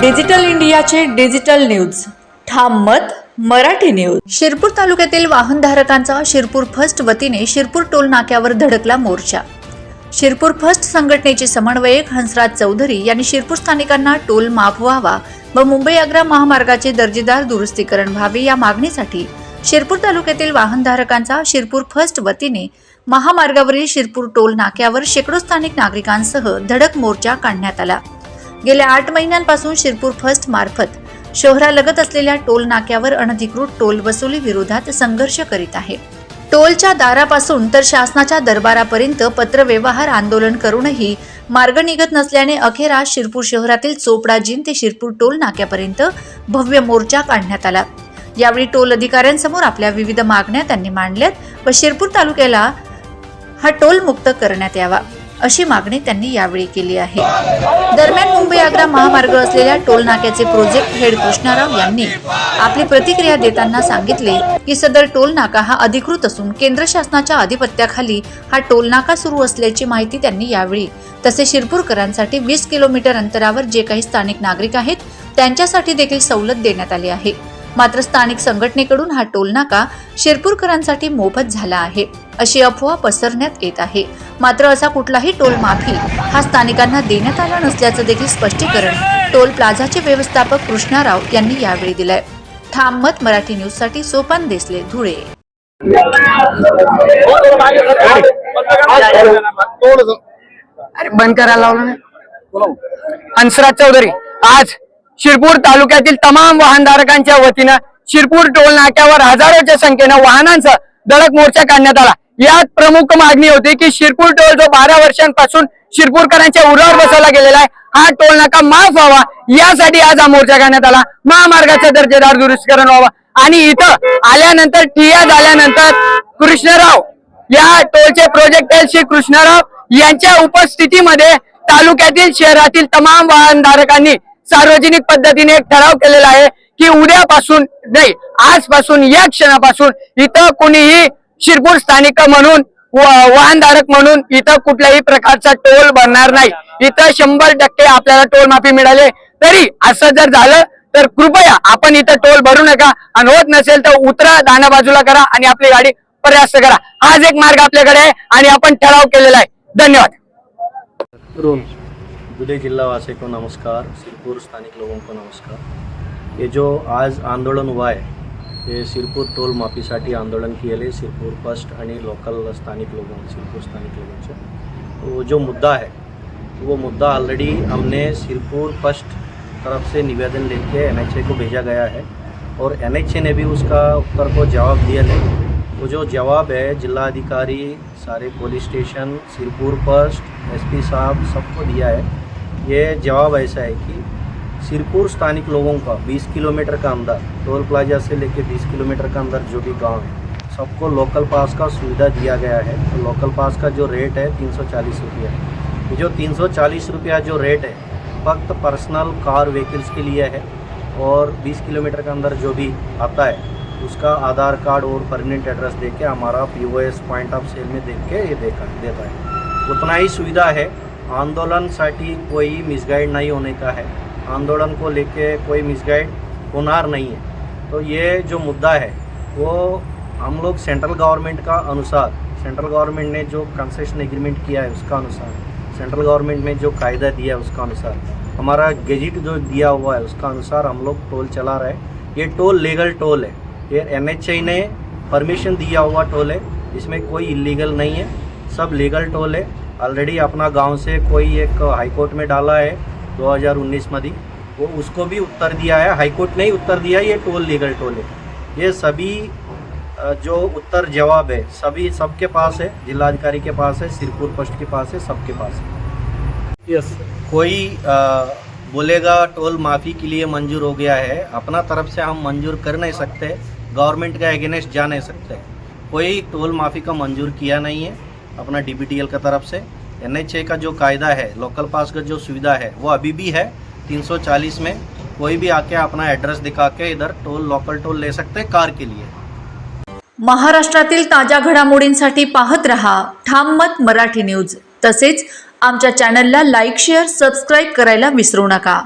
Digital इंडियाचे digital news. ठाम मत मराठी न्यूज. शिरपूर तालुक्यातील वाहनधारकांचा शिरपूर फर्स्ट वतीने शिरपूर टोल नाक्यावर धडकला मोर्चा. शिरपूर फर्स्ट संघटनेचे समन्वयक हंसराज चौधरी यांनी शिरपूर स्थानिकांना टोल माफ व्हावा व मुंबई आग्रा महामार्गाचे दर्जेदार दुरुस्तीकरण व्हावे या मागणीसाठी शिरपूर तालुक्यातील वाहनधारकांचा शिरपूर फर्स्ट वतीने महामार्गावरील शिरपूर टोल नाक्यावर शेकडो स्थानिक नागरिकांसह धडक मोर्चा काढण्यात आला. गेल्या आठ महिन्यांपासून शिरपूर फर्स्ट मार्फत शहरालगत असलेल्या टोल नाक्यावर अनधिकृत टोल वसुली विरोधात संघर्ष करीत आहे. टोलच्या दारापासून तर शासनाच्या दरबारापर्यंत पत्रव्यवहार आंदोलन करूनही मार्ग निघत नसल्याने अखेर आज शिरपूर शहरातील चोपडा जिन ते शिरपूर टोल नाक्यापर्यंत भव्य मोर्चा काढण्यात आला. यावेळी टोल अधिकाऱ्यांसमोर आपल्या विविध मागण्या त्यांनी मांडल्यात व शिरपूर तालुक्याला हा टोल मुक्त करण्यात यावा. अशी मागणी त्यांनी यावेळी केली आहे. दरम्यान मुंबई आग्रा महामार्ग असलेल्या टोल नाक्याचे प्रोजेक्ट हेड कृष्णाराव यांनी आपली प्रतिक्रिया देताना सांगितले की सदर टोल नाका हा अधिकृत असून केंद्र शासनाच्या आधिपत्याखाली हा टोल नाका सुरू असल्याची माहिती त्यांनी यावेळी. तसे शिरपूरकरांसाठी वीस किलोमीटर अंतरावर जे काही स्थानिक नागरिक आहेत त्यांच्यासाठी देखील सवलत देण्यात आली आहे. मात्र स्थानिक संघटनेकडून हा टोल नाका शिरपूरकरांसाठी मोफत झाला आहे. अशी अफवा पसरण्यात येत आहे. मात्र असा कुठलाही टोल माफी हा स्थानिकांना देण्यात आला नसल्याचं देखील स्पष्टीकरण टोल प्लाझाचे व्यवस्थापक कृष्णाराव यांनी यावेळी दिलंय. ठाम मत मराठी न्यूजसाठी सोपान देसले धुळे. अरे बंद करायला लावलं ना. चौधरी आज शिरपूर तालुक्यातील तमाम वाहनधारकांच्या वतीनं शिरपूर टोल नाक्यावर हजारोच्या संख्येनं वाहनांचा धडक मोर्चा काढण्यात आला. यात प्रमुख मागणी होती की शिरपूर टोल जो बारा वर्षांपासून शिरपूरकरांच्या उरावर बसवला गेलेला आहे हा टोल नाका माफ व्हावा. यासाठी आज हा मोर्चा काढण्यात आला. महामार्गाचा दर्जेदार दुरुस्तीकरण व्हावा. आणि इथं आल्यानंतर ठिया झाल्यानंतर कृष्णराव या टोलचे प्रोजेक्टर श्री कृष्णराव यांच्या उपस्थितीमध्ये तालुक्यातील शहरातील तमाम वाहनधारकांनी सार्वजनिक पद्धतीने एक ठराव केलेला आहे की उद्यापासून नाही आजपासून या क्षणापासून इथं कोणीही शिरपूर स्थानिक म्हणून वाहनधारक म्हणून इथं कुठल्याही प्रकारचा टोल भरणार नाही. इथं शंभर टक्के आपल्याला टोल माफी मिळाले. तरी असं जर झालं तर कृपया आपण इथं टोल भरू नका. आणि होत नसेल तर उतरा दाना बाजूला करा आणि आपली गाडी प्रयास करा. हाच एक मार्ग आपल्याकडे आहे आणि आपण ठराव केलेला आहे. धन्यवाद. रोल जुले जिलावासी को नमस्कार, सिरपुर स्थानिक लोगों को नमस्कार। ये जो आज आंदोलन हुआ है, ये सिरपुर टोल माफ़ी माफीसाठी आंदोलन केले सिरपुर फ़र्स्ट आणि लोकल स्थानिक लोगों, सिरपुर स्थानिक लोगों से तो जो मुद्दा है, वो मुद्दा ऑलरेडी हमने सिरपुर फ़र्स्ट तरफ़ से निवेदन लेके एन को भेजा गया है और एन ने भी उसका उत्तर को जवाब दिया है। वो जो जवाब है जिला अधिकारी सारे police station Shirpur first, SP साहब, सबको दिया है। ये जवाब ऐसा है कि सिरपुर स्थानिक लोगों का 20 किलोमीटर का अंदर, टोल प्लाजा से लेकर 20 किलोमीटर का अंदर जो भी गाँव है, सबको लोकल पास का सुविधा दिया गया है। तो लोकल पास का जो रेट है, तीन सौ चालीस रुपया। जो तीन सौ चालीस रुपया जो रेट है, फक्त पर्सनल कार व्हीकल्स के लिए है और 20 किलोमीटर के अंदर जो भी आता है, उसका आधार कार्ड और परमानेंट एड्रेस दे के हमारा पी पॉइंट ऑफ़ सेल में देख के ये देखा, देता है। उतना ही सुविधा है आंदोलनसाठी कोई मिसगाइड नहीं होने का है। आंदोलन को लेके कोई मिसगाइड होनार नहीं है। तो ये जो मुद्दा है, वो हम लोग सेंट्रल गवर्नमेंट का अनुसार सेंट्रल गवर्नमेंट ने जो कंसेशन एग्रीमेंट किया है उसका अनुसार सेंट्रल गवर्नमेंट ने जो कायदा दिया है उसका अनुसार, हमारा गेजिट जो दिया हुआ है उसका अनुसार हम लोग टोल चला रहे हैं। ये टोल लीगल टोल है। ये एन ने परमिशन दिया हुआ टोल है, इसमें कोई इलीगल नहीं है, सब लीगल टोल है। ऑलरेडी अपना गाँव से कोई एक हाईकोर्ट में डाला है 2019 मध्ये वो उसको भी उत्तर दिया है। हाईकोर्ट ने ही उत्तर दिया ये टोल लीगल टोल है। ये सभी जो उत्तर जवाब है सभी सबके पास है। जिलाधिकारी के पास है सिरपुर पोस्ट के पास है सबके पास है। यस कोई अ, बोलेगा टोल माफ़ी के लिए मंजूर हो गया है अपना तरफ़ से हम मंजूर कर नहीं सकते। गवर्नमेंट का अगेंस्ट जा नहीं सकते। कोई टोल माफ़ी का मंजूर किया नहीं है। अपना डी का तरफ़ से। एनएचए का जो कायदा है लोकल पास का जो सुविधा है, वो अभी भी है। 340 में कोई भी आके अपना एड्रेस दिखा के इधर टोल लोकल टोल ले सकते हैं कार के लिए। महाराष्ट्रातील ताज्या घडामोडींसाठी पाहत रहा ठाम मत मराठी न्यूज़. तसेच आमच्या चॅनलला लाईक शेअर सबस्क्राईब करायला विसरू नका.